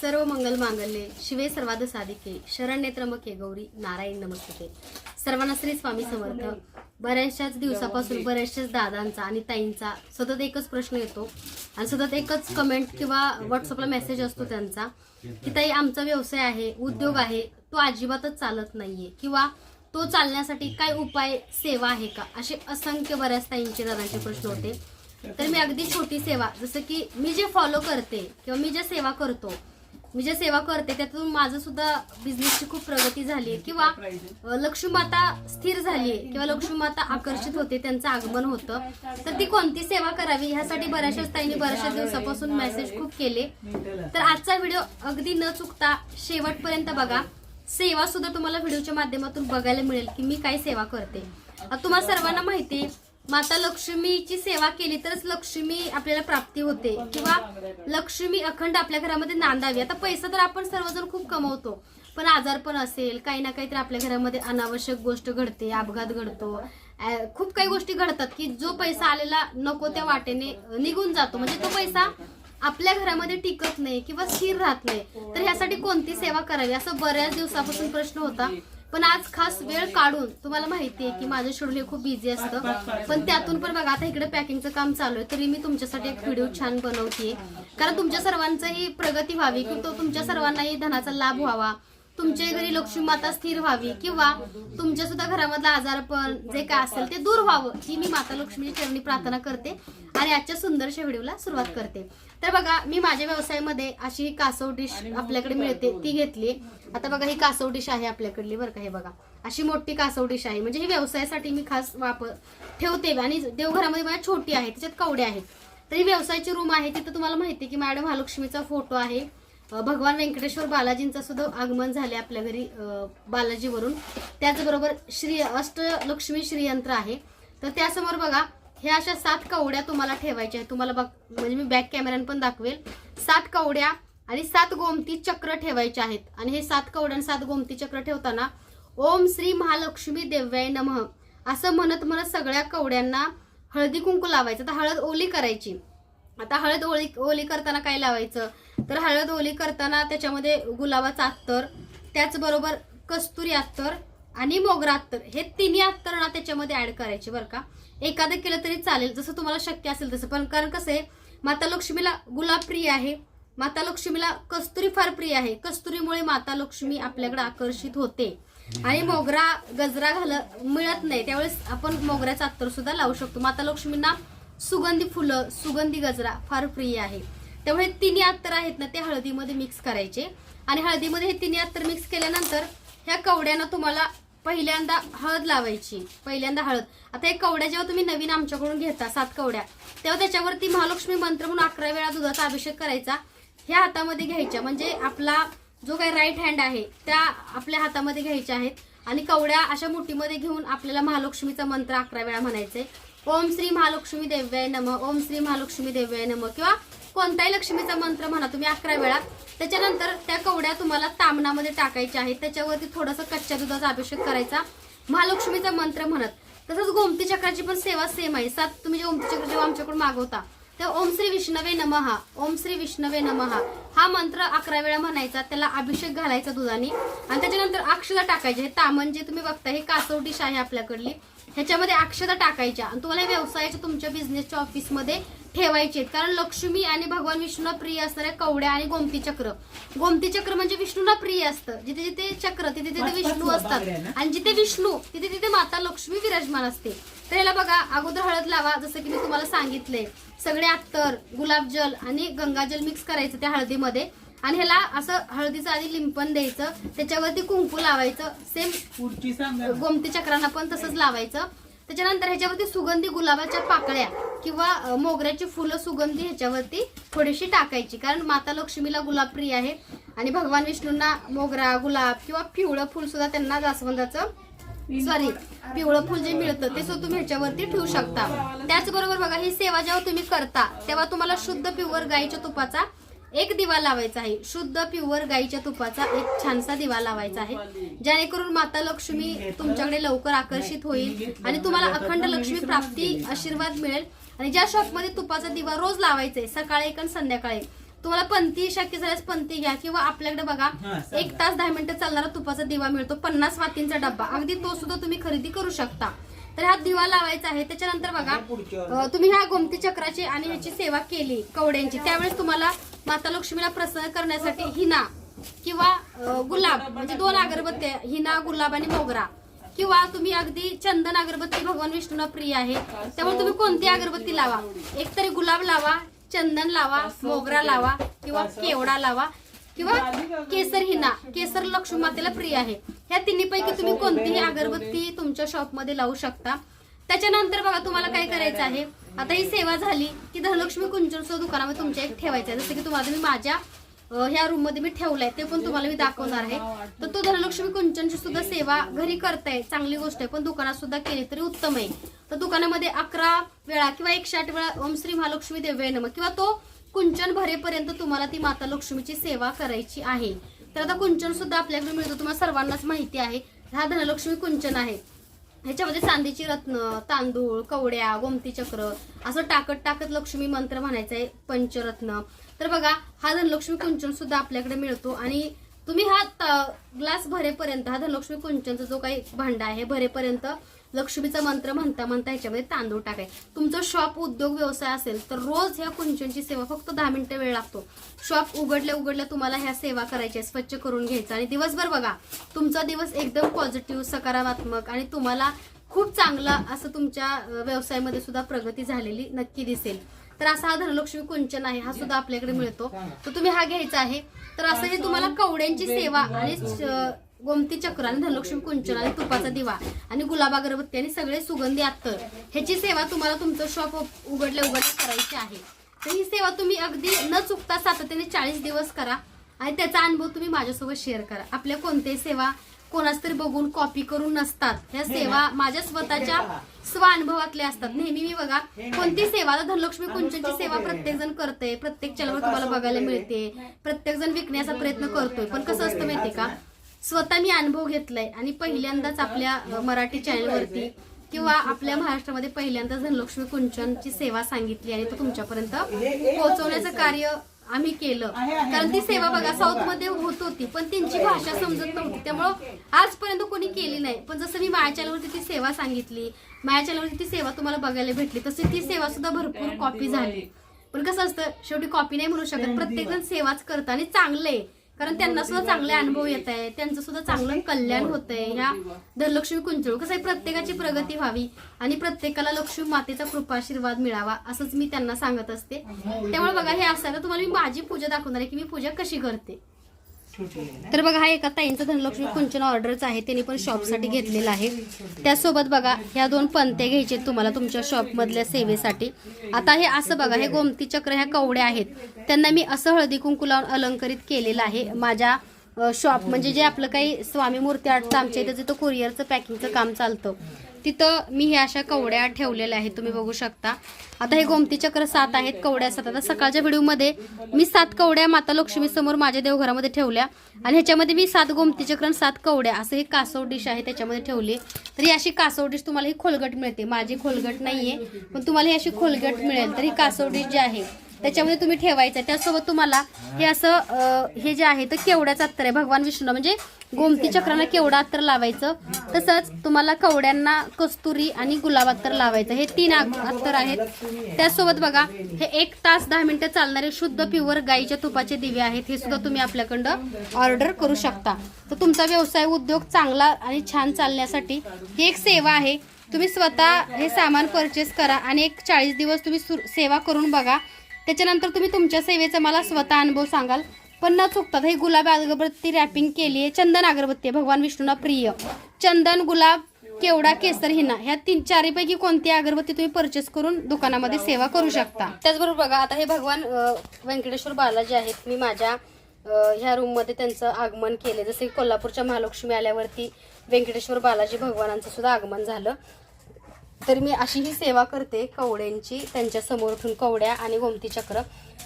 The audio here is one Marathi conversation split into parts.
सर्व मंगल मांगल्ये शिवे सर्वाद साधिके शरणनेत्रमके गौरी नारायण नमस्ते. सर्वांना श्री स्वामी समर्थ. बऱ्याचशाच दिवसापासून बऱ्याचशाच दादांचा आणि ताईंचा सतत एकच प्रश्न येतो. आणि सतत एकच कमेंट किंवा व्हॉट्सअपला मेसेज असतो त्यांचा की ताई आमचा व्यवसाय आहे उद्योग आहे तो अजिबातच चालत नाहीये. किंवा तो चालण्यासाठी काय उपाय सेवा आहे का? असे असंख्य बऱ्याच ताईंचे दादांचे प्रश्न होते. तर मी अगदी छोटी सेवा जसं की मी जे फॉलो करते किंवा मी जे सेवा करतो मी जे सेवा करते त्यातून माझं सुद्धा बिझनेसची खूप प्रगती झाली आहे किंवा अ, लक्ष्मी माता स्थिर झाली आहे किंवा लक्ष्मी माता आकर्षित होते त्यांचं आगमन होतं. तर ती कोणती सेवा करावी ह्यासाठी बऱ्याचशाच ताईंनी बऱ्याचशा दिवसापासून मेसेज खूप केले. तर आजचा व्हिडिओ अगदी न चुकता शेवटपर्यंत बघा. सेवा सुद्धा तुम्हाला व्हिडिओच्या माध्यमातून बघायला मिळेल की मी काय सेवा करते. तुम्हाला सर्वांना माहिती आहे माता लक्ष्मीची सेवा केली तरच लक्ष्मी आपल्याला प्राप्ती होते. किंवा लक्ष्मी अखंड आपल्या घरामध्ये नांदावी. आता पैसा तर आपण सर्वजण खूप कमवतो. पण आजार पण असेल काही ना काहीतरी आपल्या घरामध्ये अनावश्यक गोष्ट घडते अपघात घडतो. खूप काही गोष्टी घडतात की जो पैसा आलेला नको त्या वाटेने निघून जातो. म्हणजे तो पैसा आपल्या घरामध्ये टिकत नाही किंवा स्थिर राहत नाही. तर ह्यासाठी कोणती सेवा करावी? असा बऱ्याच दिवसापासून प्रश्न होता. पण आज खास वेळ काढून तुम्हाला माहिती आहे की माझं शेड्यूल हे खूप बिझी असतं. पण त्यातून पण बघा आता इकडे पॅकिंगचं काम चालू आहे तरी मी तुमच्यासाठी एक व्हिडिओ छान बनवते कारण तुमच्या सर्वांचंही प्रगती व्हावी की तो तुमच्या सर्वांनाही धनाचा लाभ व्हावा. तुमच्या घरी लक्ष्मी माता स्थिर व्हावी किंवा तुमच्या सुद्धा घरामधलं आजारपण जे काय असेल ते दूर व्हावं ही मी माता लक्ष्मीची चरणी प्रार्थना करते आणि आजच्या सुंदरशा व्हिडिओला सुरुवात करते. तर बघा मी माझ्या व्यवसायामध्ये अशी ही कासव डिश आपल्याकडे मिळते ती घेतली आता बघा ही कासव डिश आहे आपल्याकडली बरं का हे बघा. अशी मोठी कासव डिश आहे. म्हणजे ही व्यवसायासाठी मी खास वापर ठेवते आणि देवघरामध्ये माझ्या छोटी आहे त्याच्यात कवड्या आहेत. तर ही व्यवसायाची रूम आहे तिथं तुम्हाला माहिती आहे की मॅडम महालक्ष्मीचा फोटो आहे. भगवान व्यंकटेश्वर बालाजींचं सुद्धा आगमन झाले आपल्या घरी बालाजीवरून. त्याचबरोबर श्री अष्टलक्ष्मी श्रीयंत्र आहे. तर त्यासमोर बघा ह्या अशा सात कवड्या तुम्हाला ठेवायच्या आहेत. तुम्हाला बघ म्हणजे मी बॅक कॅमेऱ्यान पण दाखवेल. सात कवड्या आणि सात गोमती चक्र ठेवायचे आहेत. आणि हे सात कवड्या आणि सात गोमती चक्र ठेवताना ओम श्री महालक्ष्मी देव्याय नमः असं म्हणत म्हणत सगळ्या कवड्यांना हळदी कुंकू लावायचं. तर हळद ओली करायची. आता हळद ओली ओली करताना काय लावायचं? तर हळद ओली करताना त्याच्यामध्ये गुलाबाचं अत्तर त्याचबरोबर कस्तुरी अत्तर आणि मोगरा अत्तर. हे तिन्ही अत्तर ना त्याच्यामध्ये ऍड करायचे बरं का? एखादं केलं तरी चालेल जसं तुम्हाला शक्य असेल तसं. पण कारण कसं आहे माता लक्ष्मीला गुलाब प्रिय आहे माता लक्ष्मीला कस्तुरी फार प्रिय आहे. कस्तुरीमुळे माता लक्ष्मी आपल्याकडे आकर्षित होते. आणि मोगरा गजरा घाल मिळत नाही. त्यावेळेस आपण मोगऱ्याचा अत्तर सुद्धा लावू शकतो. माता लक्ष्मींना सुगंधी फुलं सुगंधी गजरा फार प्रिय आहे. त्यामुळे हे तिन्ही अत्तर आहेत ना ते हळदीमध्ये मिक्स करायचे. आणि हळदीमध्ये हे तिन्ही अत्तर मिक्स केल्यानंतर ह्या कवड्यांना तुम्हाला पहिल्यांदा हळद लावायची. पहिल्यांदा हळद. आता हे कवड्या जेव्हा तुम्ही नवीन आमच्याकडून घेता सात कवड्या तेव्हा त्याच्यावरती महालक्ष्मी मंत्र म्हणून अकरा वेळा दुधाचा अभिषेक करायचा. ह्या हातामध्ये घ्यायच्या. म्हणजे आपला जो काही राईट हँड आहे त्या आपल्या हातामध्ये घ्यायच्या आहेत. आणि कवड्या अशा मुठीमध्ये घेऊन आपल्याला महालक्ष्मीचा मंत्र अकरा वेळा म्हणायचे ओम श्री महालक्ष्मी देव्याय नम ओम श्री महालक्ष्मी देव्याय नम. किंवा कोणताही लक्ष्मीचा मंत्र म्हणा तुम्ही अकरा वेळा. त्याच्यानंतर त्या कवड्या तुम्हाला तांबणामध्ये टाकायच्या आहेत. त्याच्यावरती थोडंसं कच्च्या दुधाचा अभिषेक करायचा. महालक्ष्मीचा मंत्र म्हणत. तसंच गोमती चक्राची पण सेवा सेम आहे. सात तुम्ही जे गोमती चक्र जेव्हा आमच्याकडून मागवता तेव्हा ओम श्री विष्णवे नमहा ओम श्री विष्णवे नमहा हा मंत्र अकरा वेळा म्हणायचा त्याला अभिषेक घालायचा दुधाने. आणि त्याच्यानंतर अक्षता टाकायचे हे तामण जे तुम्ही बघता हे कासव आहे आपल्याकडली. ह्याच्यामध्ये अक्षता टाकायच्या. आणि तुम्हाला व्यवसायाच्या तुमच्या बिझनेसच्या ऑफिसमध्ये ठेवायचे. कारण लक्ष्मी आणि भगवान विष्णूला प्रिय असणाऱ्या कवड्या आणि गोमती चक्र. गोमती चक्र म्हणजे विष्णूला प्रिय असतं. जिथे जिथे चक्र तिथे तिथे विष्णू असतात. आणि जिथे विष्णू तिथे तिथे माता लक्ष्मी विराजमान असते. तर याला बघा अगोदर हळद लावा जसं की मी तुम्हाला सांगितलंय. सगळे अत्तर गुलाबजल आणि गंगाजल मिक्स करायचं त्या हळदीमध्ये. आणि ह्याला असं हळदीचं आधी लिंपण द्यायचं त्याच्यावरती कुंकू लावायचं सेम गोमती चक्रांना पण तसंच लावायचं. त्याच्यानंतर ह्याच्यावरती सुगंधी गुलाबाच्या पाकळ्या किंवा मोगऱ्याची फुलं सुगंधी ह्याच्यावरती थोडीशी टाकायची. कारण माता लक्ष्मीला गुलाब प्रिय आहे आणि भगवान विष्णूंना मोगरा गुलाब किंवा पिवळं फुल सुद्धा त्यांना जास्वंदाचं सॉरी पिवळं फुल जे मिळतं ते सुद्धा तुम्ही ह्याच्यावरती ठेवू शकता. त्याचबरोबर बघा ही सेवा जेव्हा तुम्ही करता तेव्हा तुम्हाला शुद्ध प्युअर गाईच्या तुपाचा एक दिवा लावायचा आहे. शुद्ध प्युअर गाईच्या तुपाचा एक छानसा दिवा लावायचा आहे. जेणेकरून माता लक्ष्मी तुमच्याकडे लवकर आकर्षित होईल आणि तुम्हाला अखंड लक्ष्मी प्राप्ती आशीर्वाद मिळेल. आणि ज्या शॉपमध्ये तुपाचा दिवा रोज लावायचा आहे सकाळी एक आणि संध्याकाळी तुम्हाला पंथी शक्य झाल्यास पंथी घ्या किंवा आपल्याकडे बघा. एक तास दहा मिनिटं चालणारा तुपाचा दिवा मिळतो पन्नास वातींचा डब्बा. अगदी तो सुद्धा तुम्ही खरेदी करू शकता. तर हा दिवा लावायचा आहे. त्याच्यानंतर बघा तुम्ही ह्या गोमती चक्राची आणि ह्याची सेवा केली कवड्यांची. त्यावेळेस तुम्हाला माता लक्ष्मीला प्रसन्न करण्यासाठी हिना किंवा गुलाब म्हणजे दोन अगरबत्त्या हिना गुलाब आणि मोगरा. किंवा तुम्ही अगदी चंदन अगरबत्ती भगवान विष्णूला प्रिय आहे त्यामुळे तुम्ही कोणती अगरबत्ती लावा? एक तरी गुलाब लावा चंदन लावा मोगरा लावा किंवा केवडा लावा किंवा केसर हिना. केसर लक्ष्मी मातेला प्रिय आहे. ह्या तिन्हीपैकी तुम्ही कोणतीही अगरबत्ती तुमच्या शॉपमध्ये लावू शकता. त्याच्यानंतर बघा तुम्हाला काय करायचं आहे? आता ही सेवा झाली की धनलक्ष्मी कुंचनचं दुकानामध्ये तुमच्या एक ठेवायचं आहे. जसं की तुम्हाला मी माझ्या ह्या रूममध्ये मी ठेवलाय ते पण तुम्हाला मी दाखवणार आहे. तर तो धनलक्ष्मी कुंचनची सुद्धा सेवा घरी करताय चांगली गोष्ट आहे पण दुकानात सुद्धा केली तरी उत्तम आहे. तर दुकानामध्ये अकरा वेळा किंवा एकशे आठ वेळा ओम श्री महालक्ष्मी देव्य नम किंवा तो कुंचन भरेपर्यंत तुम्हाला ती माता लक्ष्मीची सेवा करायची आहे. तर आता कुंचन सुद्धा आपल्याकडे मिळतो तुम्हाला सर्वांनाच माहिती आहे. हा धनलक्ष्मी कुंचन आहे. ह्याच्यामध्ये चांदीची रत्न तांदूळ कवड्या गोमती चक्र असं टाकत टाकत लक्ष्मी मंत्र म्हणायचा आहे पंचरत्न. तर बघा हा धनलक्ष्मी कुंचन सुद्धा आपल्याकडे मिळतो आणि तुम्ही हा ग्लास भरेपर्यंत हा धनलक्ष्मी कुंचनचा जो काही भांडा आहे भरेपर्यंत लक्ष्मीचा मंत्र म्हणता म्हणता ह्याच्यामध्ये तांदूळ टाकाय. तुमचं शॉप उद्योग व्यवसाय असेल तर रोज ह्या कुंचनची सेवा फक्त दहा मिनिटं वेळ लागतो. शॉप उघडल्या उघडल्या तुम्हाला ह्या सेवा करायच्या स्वच्छ करून घ्यायचं. आणि दिवसभर बघा तुमचा दिवस एकदम पॉझिटिव्ह सकारात्मक आणि तुम्हाला खूप चांगला असं तुमच्या व्यवसायामध्ये सुद्धा प्रगती झालेली नक्की दिसेल. तर असा हा धनलक्ष्मी कुंचन आहे हा सुद्धा आपल्याकडे मिळतो. तर तुम्ही हा घ्यायचा आहे. तर असं हे तुम्हाला कवड्यांची सेवा आणि गोमती चक्र आणि धनलक्ष्मी कुंचन आणि तुपाचा दिवा आणि गुलाब अगरबत्ती आणि सगळे सुगंधी अत्तर ह्याची सेवा तुम्हाला तुमचं शॉप उघडल्या उघडल्या करायची आहे. तर ही सेवा तुम्ही अगदी न चुकता सातत्याने चाळीस दिवस करा आणि त्याचा अनुभव तुम्ही माझ्यासोबत शेअर करा. आपल्या कोणत्याही सेवा कोणाच तरी बघून कॉपी करून नसतात. ह्या सेवा माझ्या स्वतःच्या स्वानुभवातल्या असतात. नेहमी मी बघा कोणती सेवा आता धनलक्ष्मी कुंचनची सेवा प्रत्येक जण करते प्रत्येक चॅनलवर तुम्हाला बघायला मिळते. प्रत्येक जण विकण्याचा प्रयत्न करतोय. पण कसं असतं माहितीये का? स्वतः मी अनुभव घेतलाय. आणि पहिल्यांदाच आपल्या मराठी चॅनलवरती किंवा आपल्या महाराष्ट्रामध्ये पहिल्यांदा धनलक्ष्मी कुंचनची सेवा सांगितली आणि तो तुमच्यापर्यंत पोहोचवण्याचं कार्य आम्ही केलं. कारण ती सेवा बघा साऊथमध्ये होत होती पण त्यांची भाषा समजत नव्हती. त्यामुळं आजपर्यंत कोणी केली नाही. पण जसं मी माझ्या चॅनलवरती ती सेवा सांगितली माझ्या चॅनलवरती ती सेवा तुम्हाला बघायला भेटली तशी ती सेवा सुद्धा भरपूर कॉपी झाली. पण कसं असतं शेवटी कॉपी नाही म्हणू शकत. प्रत्येक जण सेवाच करतं आणि चांगलं आहे कारण त्यांना सुद्धा चांगले अनुभव येत आहे त्यांचं सुद्धा चांगलं कल्याण होत आहे ह्या धनलक्ष्मी कुंचळ कसं आहे प्रत्येकाची प्रगती व्हावी आणि प्रत्येकाला लक्ष्मी मातेचा कृपाशीर्वाद मिळावा असंच मी त्यांना सांगत असते. त्यामुळे बघा हे असायला तुम्हाला मी माझी पूजा दाखवणार आहे की मी पूजा कशी करते. तर बघा हा एका ताईंचा धनलक्ष्मी कुंचन ऑर्डरच आहे. त्यांनी पण शॉपसाठी घेतलेला आहे. त्यासोबत बघा ह्या दोन पंते घ्यायचे तुम्हाला तुमच्या शॉपमधल्या सेवेसाठी. आता हे असं बघा हे गोमती चक्र ह्या कवड्या आहेत. त्यांना मी असं हळदी कुंकू लावून अलंकरित केलेलं आहे. माझ्या शॉप म्हणजे जे आपलं काही स्वामी मूर्ती आर्टचं आमच्या इथं जिथं कुरिअरचं पॅकिंगचं काम चालतं तिथं मी ह्या अशा कवड्या ठेवलेल्या आहेत तुम्ही बघू शकता. आता हे गोमती चक्र सात आहेत कवड्या सात. आता सकाळच्या व्हिडिओमध्ये मी सात कवड्या माता लक्ष्मी समोर माझ्या देवघरामध्ये ठेवल्या आणि ह्याच्यामध्ये मी सात गोमती चक्र आणि सात कवड्या असं ही कासव डिश आहे त्याच्यामध्ये ठेवली. तर ही अशी कासव डिश तुम्हाला ही खोलगट मिळते. माझी खोलगट नाहीये पण तुम्हाला ही अशी खोलगट मिळेल. तर ही कासव डिश जी आहे त्याच्यामध्ये तुम्ही ठेवायचं त्यासोबत तुम्हाला हे असं हे जे आहे तर केवड्याचं अत्तर आहे? भगवान विष्णू म्हणजे गोमती चक्राला केवडा अत्तर लावायचं? तसंच तुम्हाला कवड्यांना कस्तुरी आणि गुलाब अत्तर लावायचं. हे तीन अत्तर आहेत. त्यासोबत बघा हे एक तास दहा मिनिटं चालणारे शुद्ध प्युअर गाईच्या तुपाचे दिवे आहेत. हे सुद्धा तुम्ही आपल्याकडं ऑर्डर करू शकता. तर तुमचा व्यवसाय उद्योग चांगला आणि छान चालण्यासाठी ही एक सेवा आहे. तुम्ही स्वतः हे सामान परचेस करा आणि एक चाळीस दिवस तुम्ही सु- सेवा करून बघा. त्याच्यानंतर तुम्ही तुमच्या सेवेचा मला स्वतः अनुभव सांगाल. पण न चुकतात हे गुलाब अगरबत्ती रॅपिंग केली आहे. चंदन अगरबत्ती आहे. भगवान विष्णूला प्रिय. चंदन गुलाब केवडा केसर हिना ह्या तीन चारीपैकी कोणती अगरबत्ती तुम्ही परचेस करून दुकानामध्ये सेवा करू शकता? त्याचबरोबर बघा आता हे भगवान व्यंकटेश्वर बालाजी आहेत. मी माझ्या ह्या रूममध्ये त्यांचं आगमन केले जसे की कोल्हापूरच्या महालक्ष्मी आल्यावरती व्यंकटेश्वर बालाजी भगवानांचं सुद्धा आगमन झालं. तर मी अशी ही सेवा करते कवड्यांची त्यांच्यासमोर उठून कवड्या आणि गोमती चक्र.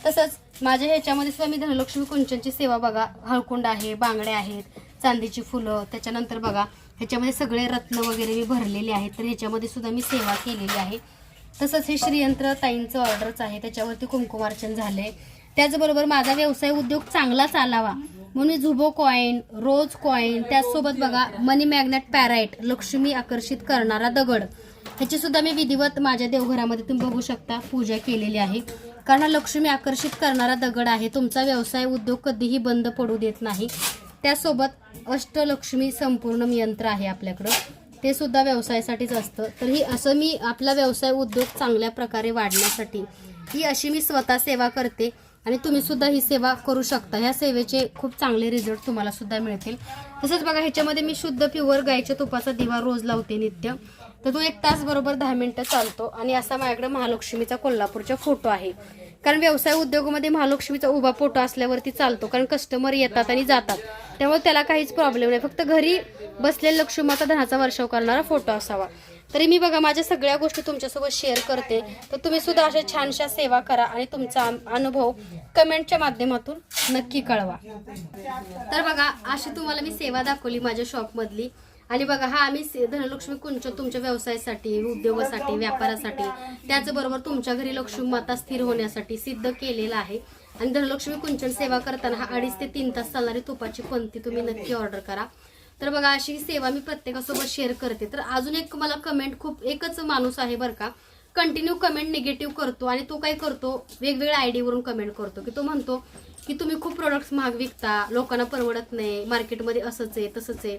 तसंच माझ्या ह्याच्यामध्ये सुद्धा मी धनलक्ष्मी कुंचनची सेवा बघा. हळकुंड आहे बांगड्या आहेत चांदीची फुलं त्याच्यानंतर बघा ह्याच्यामध्ये सगळे रत्न वगैरे मी भरलेले आहेत. तर ह्याच्यामध्ये सुद्धा मी सेवा केलेली आहे. तसंच हे श्रीयंत्र ताईंचं ऑर्डरच आहे. त्याच्यावरती कुंकुमार्चन झालंय. त्याचबरोबर माझा व्यवसाय उद्योग चांगला चालावा. म्हणून मी झुबो कॉईन रोज कॉईन त्याचसोबत बघा मनी मॅग्नेट पॅराईट लक्ष्मी आकर्षित करणारा दगड. ह्याची सुद्धा मी विधिवत माझ्या देवघरामध्ये तुम्ही बघू शकता पूजा केलेली आहे. कारण हा लक्ष्मी आकर्षित करणारा दगड आहे. तुमचा व्यवसाय उद्योग कधीही बंद पडू देत नाही. त्यासोबत अष्टलक्ष्मी संपूर्ण यंत्र आहे आपल्याकडं. ते सुद्धा व्यवसायासाठीच असतं. तर ही असं मी आपला व्यवसाय उद्योग चांगल्या प्रकारे वाढण्यासाठी ही अशी मी स्वतः सेवा करते. आणि तुम्ही सुद्धा ही सेवा करू शकता. ह्या सेवेचे खूप चांगले रिझल्ट तुम्हाला सुद्धा मिळतील. तसंच बघा ह्याच्यामध्ये मी शुद्ध प्युअर गायच्या तुपाचा दिवा रोज लावते नित्य. तर तो एक तास बरोबर दहा मिनिटं चालतो आणि असा माझ्याकडे महालक्ष्मीचा कोल्हापूरचा फोटो आहे. कारण व्यवसाय उद्योगामध्ये महालक्ष्मीचा उभा फोटो असल्यावरती चालतो कारण कस्टमर येतात आणि जातात. त्यामुळे त्याला काहीच प्रॉब्लेम नाही. फक्त घरी बसलेल्या लक्ष्मीमाता धनाचा वर्षाव करणारा फोटो असावा. तरी मी बघा माझ्या सगळ्या गोष्टी तुमच्यासोबत शेअर करते. तर तुम्ही सुद्धा अशा छानशा सेवा करा आणि तुमचा अनुभव कमेंटच्या माध्यमातून नक्की कळवा. तर बघा अशी तुम्हाला मी सेवा दाखवली माझ्या शॉपमधली आणि बघा हा आम्ही धनलक्ष्मी कुंच तुमच्या व्यवसायासाठी उद्योगासाठी व्यापारासाठी त्याचबरोबर तुमच्या घरी लक्ष्मी माता स्थिर होण्यासाठी सिद्ध केलेला आहे. आणि धनलक्ष्मी कुंचन सेवा करताना हा अडीच ते तीन तास चालणारी तुपाची पंक्ती तुम्ही नक्की ऑर्डर करा. तर बघा अशी सेवा मी प्रत्येकासोबत शेअर करते. तर अजून एक मला कमेंट खूप एकच माणूस आहे बरं का कंटिन्यू कमेंट निगेटिव्ह करतो आणि तो काय करतो? वेगवेगळ्या आयडीवरून कमेंट करतो. की तो म्हणतो की तुम्ही खूप प्रोडक्ट्स महाग विकता लोकांना परवडत नाही मार्केटमध्ये असंच आहे तसंच आहे.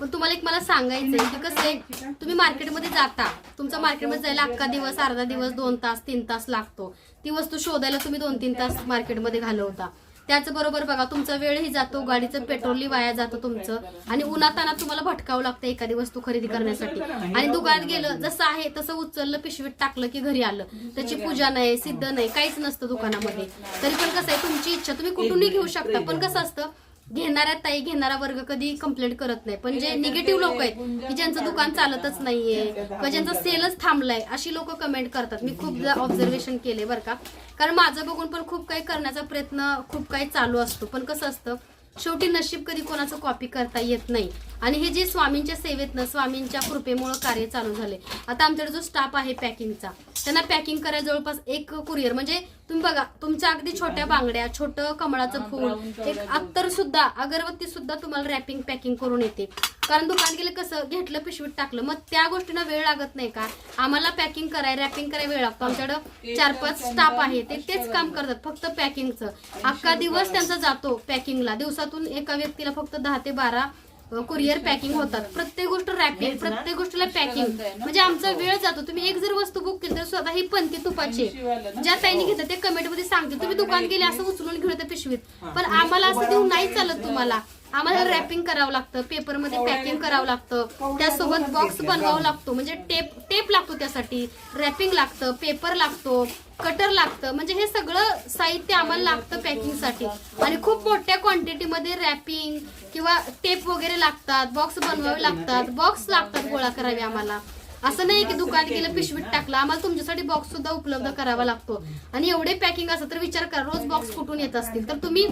पण तुम्हाला एक मला सांगायचं आहे की कसं आहे तुम्ही मार्केटमध्ये जाता. तुमचा मार्केटमध्ये जायला अख्खा दिवस अर्धा दिवस दोन तास तीन तास लागतो. ती वस्तू शोधायला तुम्ही दोन तीन तास मार्केटमध्ये घालवता. त्याचबरोबर बघा तुमचा वेळही जातो गाडीचं पेट्रोलही वाया जातं तुमचं. आणि उन्हाताना तुम्हाला भटकावं लागतं एखादी वस्तू खरेदी करण्यासाठी. आणि दुकानात गेलं जसं आहे तसं उचललं पिशवीत टाकलं की घरी आलं. त्याची पूजा नाही सिद्ध नाही काहीच नसतं दुकानामध्ये. तरी पण कसं आहे तुमची इच्छा तुम्ही कुठूनही घेऊ शकता. पण कसं असतं घेणाऱ्या ताई घेणारा वर्ग कधी कंप्लेंट करत नाही. पण जे निगेटिव्ह लोक आहेत की ज्यांचं दुकान चालतच नाहीये किंवा ज्यांचा सेलच थांबलाय अशी लोक कमेंट करतात. मी खूप ऑब्झर्वेशन केले बरं का. कारण माझं बघून पण खूप काही करण्याचा प्रयत्न खूप काही चालू असतो. पण कसं असतं शेवटी नशीब कधी कोणाचं कॉपी करता येत नाही. आणि हे जे स्वामींच्या सेवेतनं स्वामींच्या कृपेमुळं कार्य चालू झाले. आता आमच्याकडे जो स्टाफ आहे पॅकिंगचा त्यांना पॅकिंग करायला जवळपास एक कुरिअर म्हणजे तुम्ही बघा तुमच्या अगदी छोट्या बांगड्या छोटं कमळाचं फूल एक अत्तर सुद्धा अगरबत्ती सुद्धा तुम्हाला रॅपिंग पॅकिंग करून येते. कारण दुकान गेलं कसं घेतलं पिशवीत टाकलं मग त्या गोष्टींना वेळ लागत नाही का? आम्हाला पॅकिंग कराय रॅपिंग करायला वेळ लागतो. आमच्याकडं चार पाच स्टाफ आहे ते तेच काम करतात फक्त पॅकिंगचं अख्खा दिवस त्यांचा जातो पॅकिंगला दिवसातून एका व्यक्तीला फक्त दहा ते बारा कुरिअर पॅकिंग होतात. प्रत्येक गोष्ट रॅपिंग प्रत्येक गोष्टीला पॅकिंग म्हणजे आमचा वेळ जातो. तुम्ही एक जर वस्तू बुक केली तर स्वतः ही पंथी तुपाची ज्या ताईने घेतलं ते कमेंटमध्ये सांगते. तुम्ही दुकान गेले असं उचलून घेऊन पिशवीत. पण आम्हाला असं देऊन नाही चालत तुम्हाला. आम्हाला रॅपिंग करावं लागतं पेपरमध्ये पॅकिंग करावं लागतं त्यासोबत बॉक्स बनवावं लागतो म्हणजे टेप टेप लागतो त्यासाठी रॅपिंग लागतं पेपर लागतो कटर लागतं म्हणजे हे सगळं साहित्य आम्हाला लागतं पॅकिंगसाठी आणि खूप मोठ्या क्वांटिटीमध्ये रॅपिंग किंवा टेप वगैरे लागतात बॉक्स बनवावे लागतात बॉक्स लागतात गोळा करावे आम्हाला. असं नाही की दुकान गेलं पिशवीत टाकलं आम्हाला तुमच्यासाठी बॉक्स सुद्धा उपलब्ध करावा लागतो. आणि एवढे पॅकिंग असं तर विचार करा रोज बॉक्स कुठून येत असतील? तर तुम्ही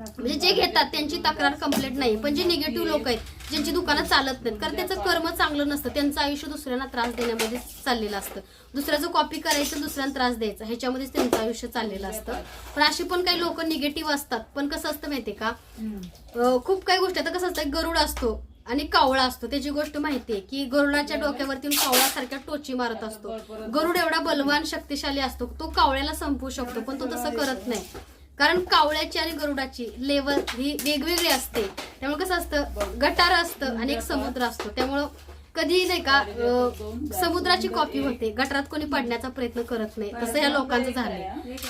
म्हणजे जे घेतात त्यांची तक्रार कंप्लेंट नाही. पण जे निगेटिव्ह लोक आहेत ज्यांची दुकानं चालत नाहीत कारण त्याचं कर्म चांगलं नसतं. त्यांचं आयुष्य दुसऱ्यांना त्रास देण्यामध्ये चाललेलं असतं. दुसऱ्याचं कॉपी करायचं दुसऱ्यांना त्रास द्यायचा ह्याच्यामध्येच त्यांचं आयुष्य चाललेलं असतं. पण अशी पण काही लोक निगेटिव्ह असतात. पण कसं असतं माहितीये का? खूप काही गोष्टी आता कसं असतं गरुड असतो आणि कावळा असतो. त्याची गोष्ट माहितीये की गरुडाच्या डोक्यावरती कावळासारख्या टोची मारत असतो. गरुड एवढा बलवान शक्तिशाली असतो. तो कावळ्याला संपवू शकतो पण तो तसं करत नाही. कारण कावळ्याची आणि गरुडाची लेवल ही वेगवेगळी असते. त्यामुळे कसं असतं? गटार असतं आणि एक समुद्र असतो. त्यामुळं कधी नाही का अं, समुद्राची कॉपी होते गटारात कोणी पडण्याचा प्रयत्न करत नाही तसं या लोकांचं झालंय.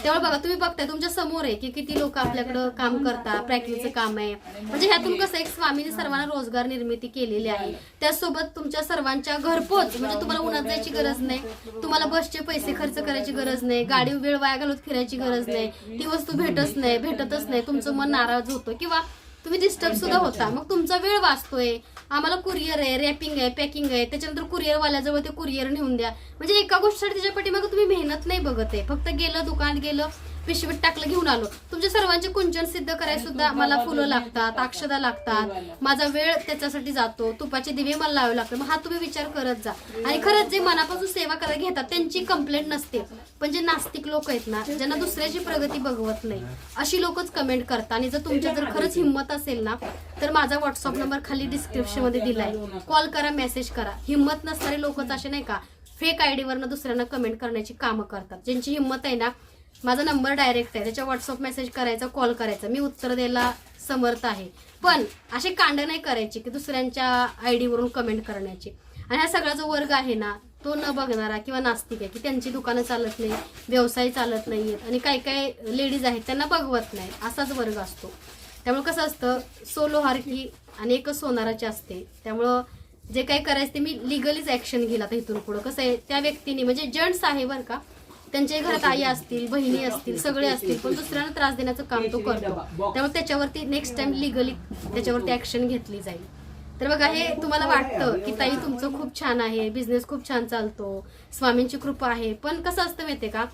त्यामुळे बघा तुम्ही बघताय तुमच्यासमोर आहे की किती लोक आपल्याकडं काम करता प्रॅक्टिसचं काम आहे. म्हणजे ह्यातून कसं एक स्वामीने सर्वांना रोजगार निर्मिती केलेली आहे. त्याचसोबत तुमच्या सर्वांच्या घरपोच म्हणजे तुम्हाला उन्हात जायची गरज नाही तुम्हाला बसचे पैसे खर्च करायची गरज नाही गाडी वेळ वाया घालत फिरायची गरज नाही ती वस्तू भेटच नाही भेटतच नाही तुमचं मन नाराज होतं. किंवा तुम्ही डिस्टर्ब सुद्धा होता मग तुमचा वेळ वाचतोय. आम्हाला कुरिअर आहे रॅपिंग आहे पॅकिंग आहे. त्याच्यानंतर कुरिअरवाल्याजवळ ते कुरिअर नेऊन द्या. म्हणजे एका गोष्टीसाठी त्याच्या पाठीमागे तुम्ही मेहनत नाही बघत आहे. फक्त गेलं दुकानात गेलं पिशवीत टाकलं घेऊन आलो. तुमच्या सर्वांचे कुंचन सिद्ध करायला सुद्धा मला फुलं लागतात अक्षदा लागतात. माझा वेळ त्याच्यासाठी जातो. तुपाचे दिवे मला लावावे लागतात. मग हा तुम्ही विचार करत जा. आणि खरंच जे मनापासून सेवा करायला घेतात त्यांची कंप्लेंट नसते. पण जे नास्तिक लोक आहेत ना ज्यांना दुसऱ्याची प्रगती बघवत नाही अशी लोकच कमेंट करतात. आणि जर तुमच्या जर खरंच हिंमत असेल ना तर माझा व्हॉट्सअप नंबर खाली डिस्क्रिप्शनमध्ये दिलाय. कॉल करा मेसेज करा. हिंमत नसणारे लोकच असे नाही का फेक आयडी वरनं दुसऱ्यांना कमेंट करण्याची कामं करतात. ज्यांची हिंमत आहे ना माझा नंबर डायरेक्ट आहे. त्याच्या व्हॉट्सअप मेसेज करायचा कॉल करायचा. मी उत्तर द्यायला समर्थ आहे. पण असे कांड नाही करायचे की दुसऱ्यांच्या आय डीवरून कमेंट करण्याची. आणि हा सगळा जो वर्ग आहे ना तो न बघणारा किंवा नास्तिक आहे की त्यांची दुकानं चालत नाही व्यवसाय चालत नाही आहेत आणि काही काही लेडीज आहेत त्यांना बघवत नाही. असाच वर्ग असतो. त्यामुळे कसं असतं सोलो हारकी आणि एकच सोनाराची असते. त्यामुळं जे काही करायचं ते मी लिगलीच ॲक्शन घेईल आता इथून पुढं. कसं आहे त्या व्यक्तीने म्हणजे जेंट्स आहे बरं का त्यांच्या घरात आई असतील बहिणी असतील सगळे असतील पण दुसऱ्यांना त्रास देण्याचं काम तो करतो. त्यामुळे त्याच्यावरती नेक्स्ट टाइम लिगली त्याच्यावरती ऍक्शन घेतली जाईल. तर बघा हे तुम्हाला वाटतं की ताई तुमचं खूप छान आहे बिझनेस खूप छान चालतो स्वामींची कृपा आहे पण कसं असतं माहितीये का?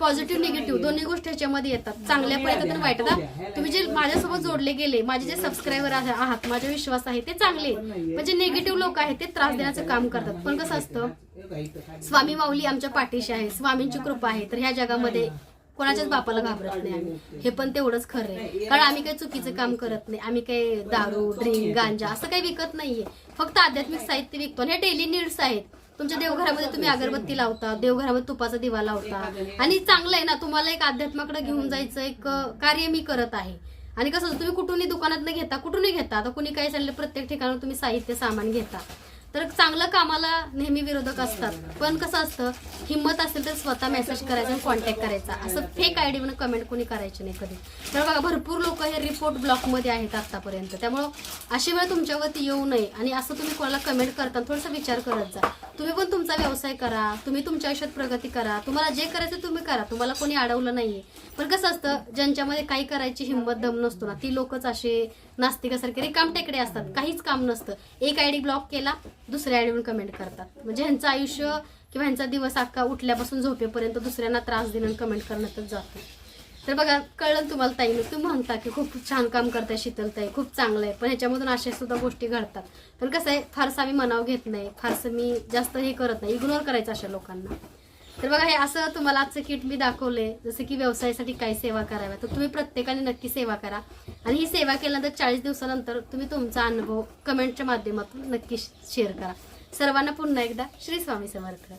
पॉझिटिव्ह निगेटिव्ह दोन्ही गोष्टी ह्याच्यामध्ये येतात. चांगल्या पण येतात आणि वाईट दा तुम्ही जे माझ्यासोबत जोडले गेले माझे जे सबस्क्रायबर आहात माझे विश्वास आहे ते चांगले म्हणजे निगेटिव्ह लोक आहेत ते त्रास देण्याचं काम करतात. पण कसं असतं? स्वामी माऊली आमच्या पाठीशी आहे स्वामींची कृपा आहे. तर ह्या जगामध्ये कोणाच्याच बापाला घाबरत नाही आम्ही. हे पण तेवढंच खरं आहे. कारण आम्ही काही चुकीचं काम करत नाही. आम्ही काही दारू ड्रिंक गांजा असं काही विकत नाहीये. फक्त आध्यात्मिक साहित्य विकतो. आणि हे डेली नीड्स आहेत. तुमच्या देवघरामध्ये तुम्ही अगरबत्ती लावता देवघरामध्ये तुपाचा दिवा लावता. आणि चांगलं आहे ना तुम्हाला एक अध्यात्माकडे घेऊन जायचं एक कार्य मी करत आहे. आणि कसं तुम्ही कुठूनही दुकानात घेता कुठूनही घेता. आता कुणी काही सांगितलं प्रत्येक ठिकाणी तुम्ही साहित्य सामान घेता. तर चांगलं कामाला नेहमी विरोधक असतात. पण कसं असतं हिंमत असेल तर स्वतः मेसेज करायचा आणि कॉन्टॅक्ट करायचा. असं फेक आयडी म्हणून कमेंट कोणी करायची नाही कधी. तर बघा भरपूर लोक हे रिपोर्ट ब्लॉकमध्ये आहेत आतापर्यंत. त्यामुळं अशी वेळ तुमच्यावरती येऊ नये आणि असं तुम्ही कोणाला कमेंट करता थोडासा विचार करत जा. तुम्ही पण तुमचा व्यवसाय करा तुम्ही तुमच्या आयुष्यात प्रगती करा. तुम्हाला जे करायचं तुम्ही करा. तुम्हाला कोणी अडवलं नाहीये. पण कसं असतं ज्यांच्यामध्ये काही करायची हिंमत दम नसतो ना ती लोकच असे नास्तिकासारखे रिकाम टेकडे असतात. काहीच काम नसतं. एक आयडी ब्लॉक केला दुसऱ्या आयडीवर कमेंट करतात. म्हणजे ह्यांचं आयुष्य किंवा ह्यांचा दिवस अख्खा उठल्यापासून झोपेपर्यंत दुसऱ्यांना त्रास देणं कमेंट करण्यातच जातो. तर बघा कळलं तुम्हाला ताईने तुम्ही म्हणता की खूप छान काम करताय शीतलताई खूप चांगलं आहे पण ह्याच्यामधून अशा सुद्धा गोष्टी घडतात. पण कसं आहे फारसं आम्ही मनाव घेत नाही. फारसं मी जास्त हे करत नाही. इग्नोर करायचं अशा लोकांना. तर बघा हे असं तुम्हाला आजचं किट मी दाखवलंय जसं की व्यवसायासाठी काय सेवा कराव्या तर तुम्ही प्रत्येकाने नक्की सेवा करा. आणि ही सेवा केल्यानंतर चाळीस दिवसानंतर तुम्ही तुमचा अनुभव कमेंटच्या माध्यमातून नक्की शेअर करा. सर्वांना पुन्हा एकदा श्री स्वामी समर्थ.